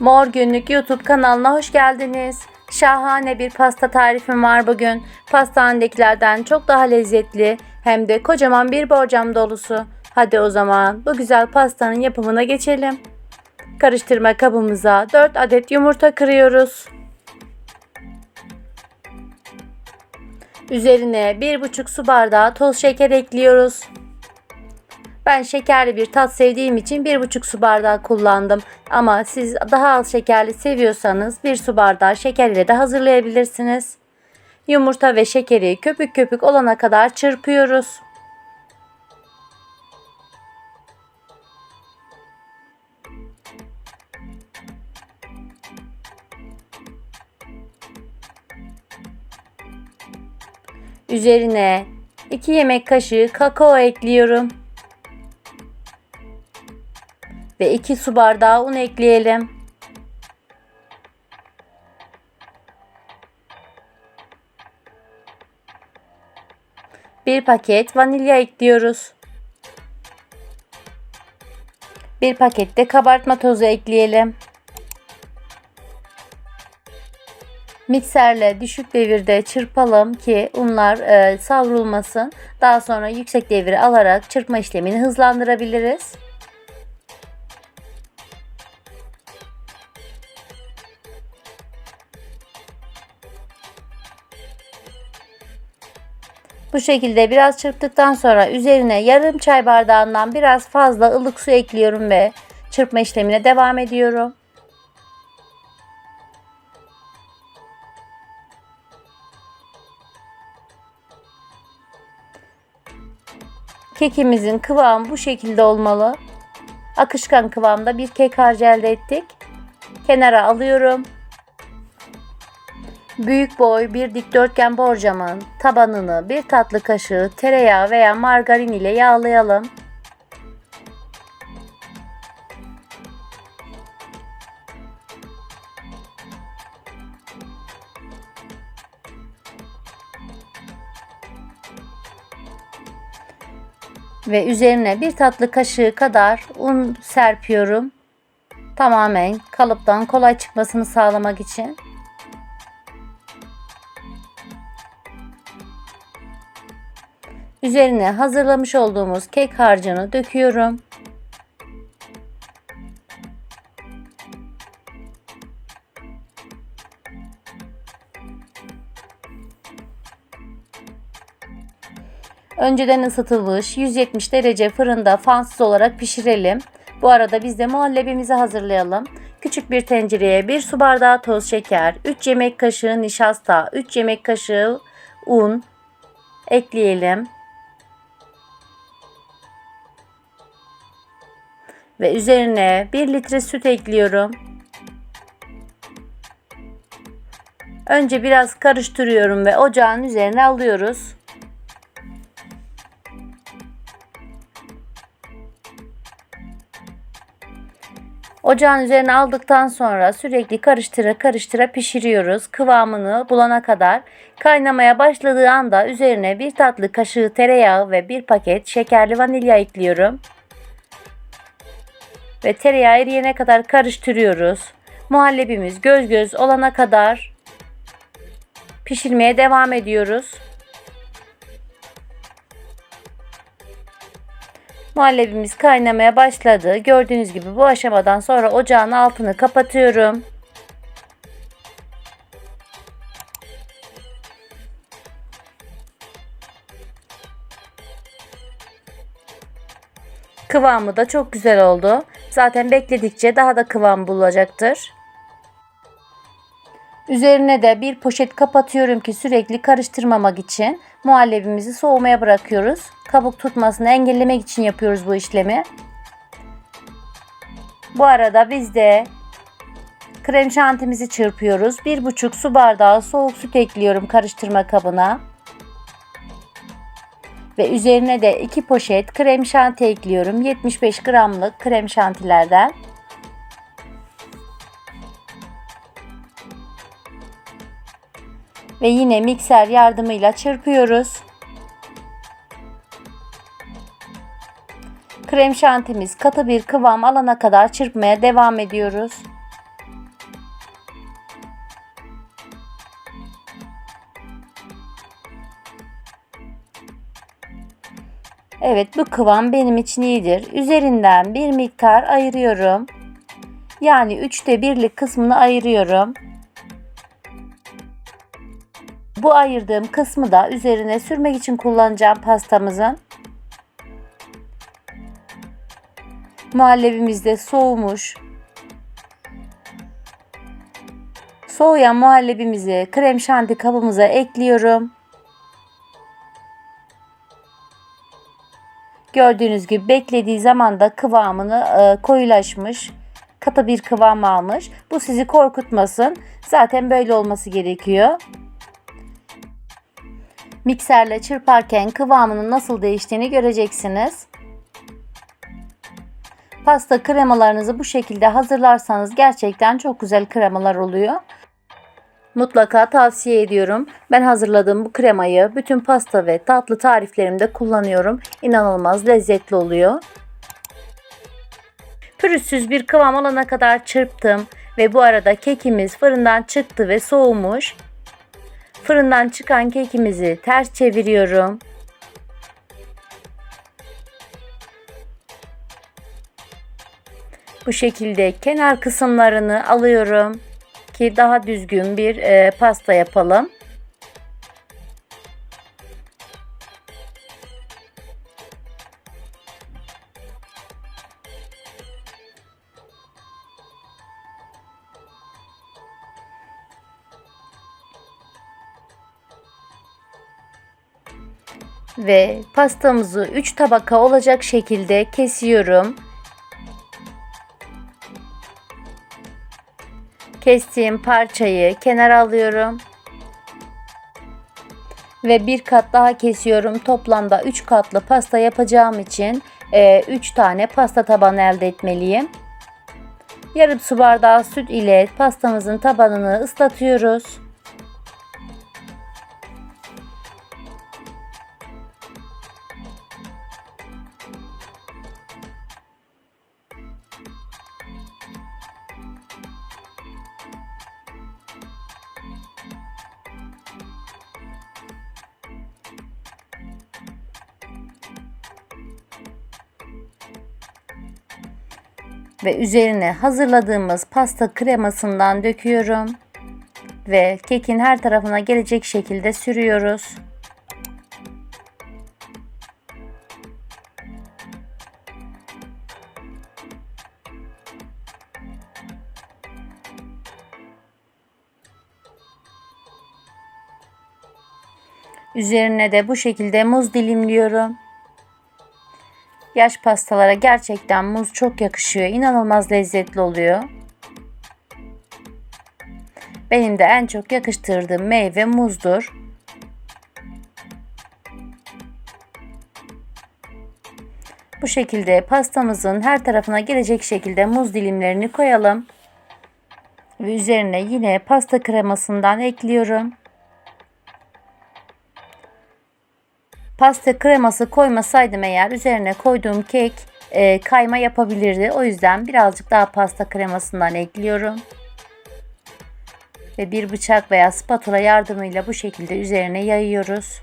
Mor Günlük YouTube kanalına hoş geldiniz. Şahane bir pasta tarifim var bugün. Pastanedekilerden çok daha lezzetli hem de kocaman bir borcam dolusu. Hadi o zaman bu güzel pastanın yapımına geçelim. Karıştırma kabımıza 4 adet yumurta kırıyoruz. Üzerine 1,5 su bardağı toz şeker ekliyoruz. Ben şekerli bir tat sevdiğim için 1,5 su bardağı kullandım. Ama siz daha az şekerli seviyorsanız 1 su bardağı şeker ile de hazırlayabilirsiniz. Yumurta ve şekeri köpük köpük olana kadar çırpıyoruz. Üzerine 2 yemek kaşığı kakao ekliyorum. Ve 2 su bardağı un ekleyelim. Bir paket vanilya ekliyoruz. Bir paket de kabartma tozu ekleyelim. Mikserle düşük devirde çırpalım ki unlar e, savrulmasın. Daha sonra yüksek devire alarak çırpma işlemini hızlandırabiliriz. Bu şekilde biraz çırptıktan sonra üzerine yarım çay bardağından biraz fazla ılık su ekliyorum ve çırpma işlemine devam ediyorum. Kekimizin kıvamı bu şekilde olmalı. Akışkan kıvamda bir kek harcı elde ettik. Kenara alıyorum. Büyük boy bir dikdörtgen borcamın tabanını bir tatlı kaşığı tereyağı veya margarin ile yağlayalım. Ve üzerine bir tatlı kaşığı kadar un serpiyorum. Tamamen kalıptan kolay çıkmasını sağlamak için. Üzerine hazırlamış olduğumuz kek harcını döküyorum. Önceden ısıtılmış 170 derece fırında fansız olarak pişirelim. Bu arada biz de muhallebimizi hazırlayalım. Küçük bir tencereye 1 su bardağı toz şeker, 3 yemek kaşığı nişasta, 3 yemek kaşığı un ekleyelim. Ve üzerine 1 litre süt ekliyorum. Önce biraz karıştırıyorum ve ocağın üzerine alıyoruz. Ocağın üzerine aldıktan sonra sürekli karıştıra karıştıra pişiriyoruz. Kıvamını bulana kadar kaynamaya başladığı anda üzerine bir tatlı kaşığı tereyağı ve bir paket şekerli vanilya ekliyorum. Ve tereyağı eriyene kadar karıştırıyoruz. Muhallebimiz göz göz olana kadar pişirmeye devam ediyoruz. Muhallebimiz kaynamaya başladı. Gördüğünüz gibi bu aşamadan sonra ocağın altını kapatıyorum. Kıvamı da çok güzel oldu. Zaten bekledikçe daha da kıvam bulacaktır. Üzerine de bir poşet kapatıyorum ki sürekli karıştırmamak için muhallebimizi soğumaya bırakıyoruz. Kabuk tutmasını engellemek için yapıyoruz bu işlemi. Bu arada biz de krem şantimizi çırpıyoruz. 1,5 su bardağı soğuk süt ekliyorum karıştırma kabına. Ve üzerine de 2 poşet krem şanti ekliyorum. 75 gramlık krem şantilerden. Ve yine mikser yardımıyla çırpıyoruz. Krem şantimiz katı bir kıvam alana kadar çırpmaya devam ediyoruz. Evet bu kıvam benim için iyidir. Üzerinden bir miktar ayırıyorum. Yani üçte birlik kısmını ayırıyorum. Bu ayırdığım kısmı da üzerine sürmek için kullanacağım pastamızın. Muhallebimiz de soğumuş. Soğuyan muhallebimizi krem şanti kabımıza ekliyorum. Gördüğünüz gibi beklediği zaman da kıvamını e, koyulaşmış, katı bir kıvam almış. Bu sizi korkutmasın. Zaten böyle olması gerekiyor. Mikserle çırparken kıvamının nasıl değiştiğini göreceksiniz. Pasta kremalarınızı bu şekilde hazırlarsanız gerçekten çok güzel kremalar oluyor. Mutlaka tavsiye ediyorum. Ben hazırladığım bu kremayı bütün pasta ve tatlı tariflerimde kullanıyorum. İnanılmaz lezzetli oluyor. Pürüzsüz bir kıvam alana kadar çırptım ve bu arada kekimiz fırından çıktı ve soğumuş. Fırından çıkan kekimizi ters çeviriyorum. Bu şekilde kenar kısımlarını alıyorum ki daha düzgün bir e, pasta yapalım. Ve pastamızı 3 tabaka olacak şekilde kesiyorum. Kestiğim parçayı kenara alıyorum. Ve bir kat daha kesiyorum. Toplamda 3 katlı pasta yapacağım için 3 e, tane pasta tabanı elde etmeliyim. Yarım su bardağı süt ile pastamızın tabanını ıslatıyoruz. Ve üzerine hazırladığımız pasta kremasından döküyorum ve kekin her tarafına gelecek şekilde sürüyoruz. Üzerine de bu şekilde muz dilimliyorum. Yaş pastalara gerçekten muz çok yakışıyor. İnanılmaz lezzetli oluyor. Benim de en çok yakıştırdığım meyve muzdur. Bu şekilde pastamızın her tarafına gelecek şekilde muz dilimlerini koyalım. Ve üzerine yine pasta kremasından ekliyorum. Pasta kreması koymasaydım eğer üzerine koyduğum kek e, kayma yapabilirdi. O yüzden birazcık daha pasta kremasından ekliyorum. Ve bir bıçak veya spatula yardımıyla bu şekilde üzerine yayıyoruz.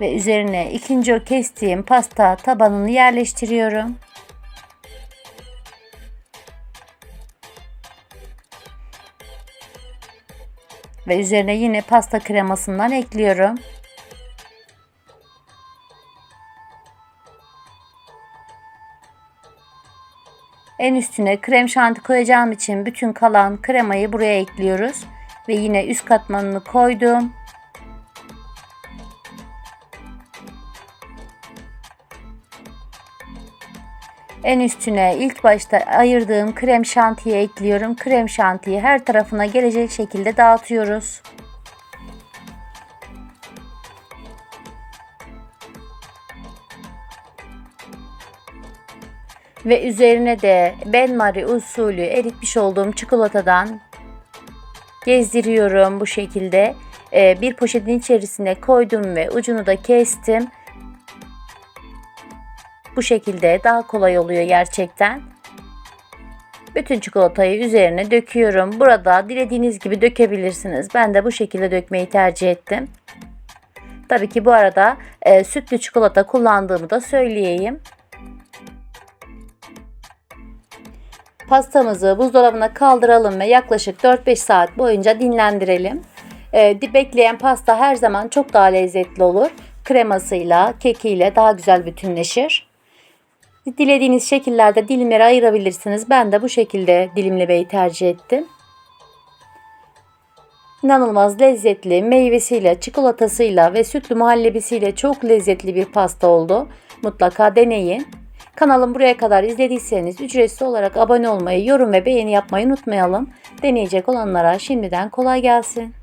Ve üzerine ikinci o kestiğim pasta tabanını yerleştiriyorum. Ve üzerine yine pasta kremasından ekliyorum. En üstüne krem şanti koyacağım için bütün kalan kremayı buraya ekliyoruz. Ve yine üst katmanını koydum. En üstüne ilk başta ayırdığım krem şantiyi ekliyorum. Krem şantiyi her tarafına gelecek şekilde dağıtıyoruz. Ve üzerine de benmari usulü eritmiş olduğum çikolatadan gezdiriyorum bu şekilde. Ee, bir poşetin içerisine koydum ve ucunu da kestim. Bu şekilde daha kolay oluyor gerçekten. Bütün çikolatayı üzerine döküyorum. Burada dilediğiniz gibi dökebilirsiniz. Ben de bu şekilde dökmeyi tercih ettim. Tabii ki bu arada e, sütlü çikolata kullandığımı da söyleyeyim. Pastamızı buzdolabına kaldıralım ve yaklaşık 4-5 saat boyunca dinlendirelim. E, bekleyen pasta her zaman çok daha lezzetli olur. Kremasıyla, kekiyle daha güzel bütünleşir. Dilediğiniz şekillerde dilimlere ayırabilirsiniz. Ben de bu şekilde dilimlemeyi tercih ettim. İnanılmaz lezzetli meyvesiyle, çikolatasıyla ve sütlü muhallebisiyle çok lezzetli bir pasta oldu. Mutlaka deneyin. Kanalım buraya kadar izlediyseniz ücretsiz olarak abone olmayı, yorum ve beğeni yapmayı unutmayalım. Deneyecek olanlara şimdiden kolay gelsin.